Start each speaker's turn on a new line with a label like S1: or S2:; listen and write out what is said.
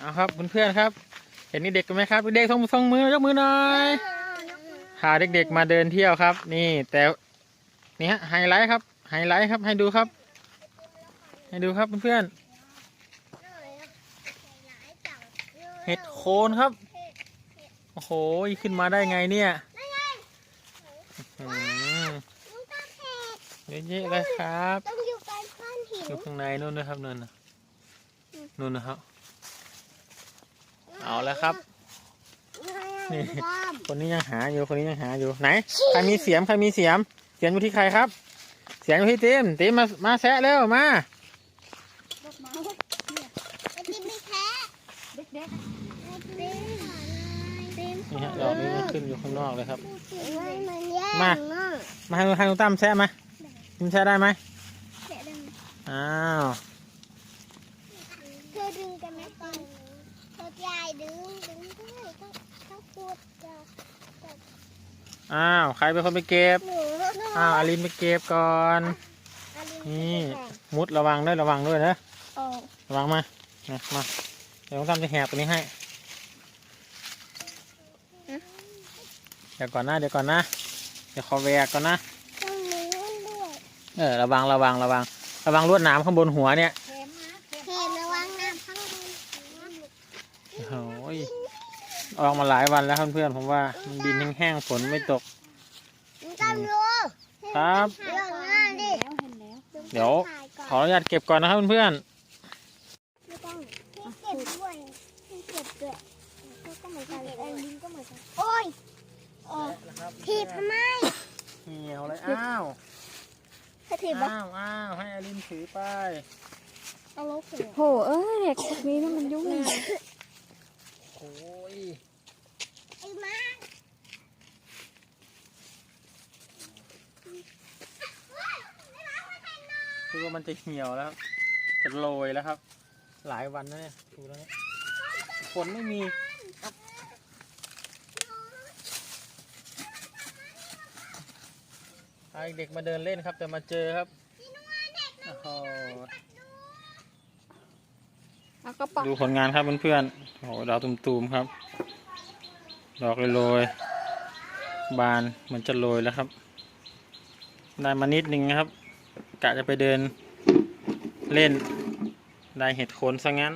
S1: เอาครับเพื่อนๆครับ เห็นนี่เด็กกันไหมครับเด็กๆส่งส่งมือยกมือหน่อยพาเด็กๆมาเดินเที่ยวครับ นี่แต่นี่ฮะไฮไลท์ครับไฮไลท์ครับให้ดูครับ ให้ดูครับเพื่อนๆเห็ดโคนครับโอ้โหขึ้นมาได้ไงเนี่ยอื้อหือเยอะๆเลยครับ
S2: ต้องอยู่ใกล้ก้อนหิน
S1: อยู่ข้างในนู่นนะครับนู่นนะนู่นนะครับ เอาแล้วครับ นี่คนนี้ยังหาอยู่คนนี้ยังหาอยู่ไหนใครมีเสียมใครมีเสียม เสียมอยู่ที่ใครครับ เสียมอยู่ที่ติมติมมามาแซะเร็วมา
S2: ไอติมไม่แพ้
S3: เด็ก
S2: ไอติมไอติม
S1: นี่ฮะดอกนี้มันขึ้นอยู่ข้างนอกเลยครับ
S2: มันมันแย่
S1: มา
S2: มาก
S1: มาให้ให้ลุงตั้มแซะมาติมแซะได้ไหม
S2: เสียดัง
S1: อ้าว
S2: เธอดึงกันไหมตอนเอยายดึงดึงด้วยต้องต้องพูดจะ
S1: อ้าว ใครเป็นคนไปเก็บ
S2: หนู
S1: อ้าวอาลินไปเก็บก่อน
S2: อาลิ
S1: นี่มุดระวังด้วยระวังด้วยนะ
S2: โอ้
S1: ระวังมานะมา เดี๋ยวลุงตั้มจะแหกตัวนี้ให้ เดี๋ยวก่อนนะ เดี๋ยวก่อนนะ เดี๋ยวขอแวกก่อนนะ
S2: ต้องมีนู่นด้วย
S1: เออระวังระวังระวัง ระวังลวดหนามข้างบนหัวเนี่ย
S3: ๆเข็มนะเข็ม
S2: เห็นระวังน้ำข้างบน
S1: โอ้ยออกมาหลายวันแล้วเพื่อนๆผมว่ามันดินแห้งๆฝนไม่ตก
S2: มึงจำดู
S1: ครับ
S2: เรื่องหน้าดิ
S3: แล้วเห็นแล้ว
S1: เดี๋ยวขออนุญาตเก็บก่อนนะครับเพื่อน
S2: ไม่ต้องให้เก็บด้วยให้เก็บด้วยก็ก็เหมือนกันเลยไอ้ลิงก็เหมือนกันโอ้ยโอ้ถีบทำไม
S1: ๆเหี่ยวเลยอ้าว
S2: ถ้าถีบวะ
S1: อ้าวอ้าวให้อลินถือไป
S2: เอาลบเลย
S3: โหเอ้ยเด็กพวกนี้นี่มันยุ่ง
S1: โอ้ย
S2: ไอ้มา
S1: คือว่ามันจะเหี่ยวแล้วครับจะโรยแล้วครับ หลายวันแล้วเนี่ยดูแล้วเนี่ยฝนไม่มีครับพาเด็กมาเดินเล่นครับ แต่มาเจอครับโอ้โห
S3: เอากระป๋อง
S1: ดูผลงานครับเพื่อนๆโอ้โหดาวตุ่มๆครับ ดอกโรยๆบานเหมือนจะโรยแล้วครับ ได้มานิดนึงนะครับ กะจะไปเดินเล่นได้เห็ดโคนซะงั้น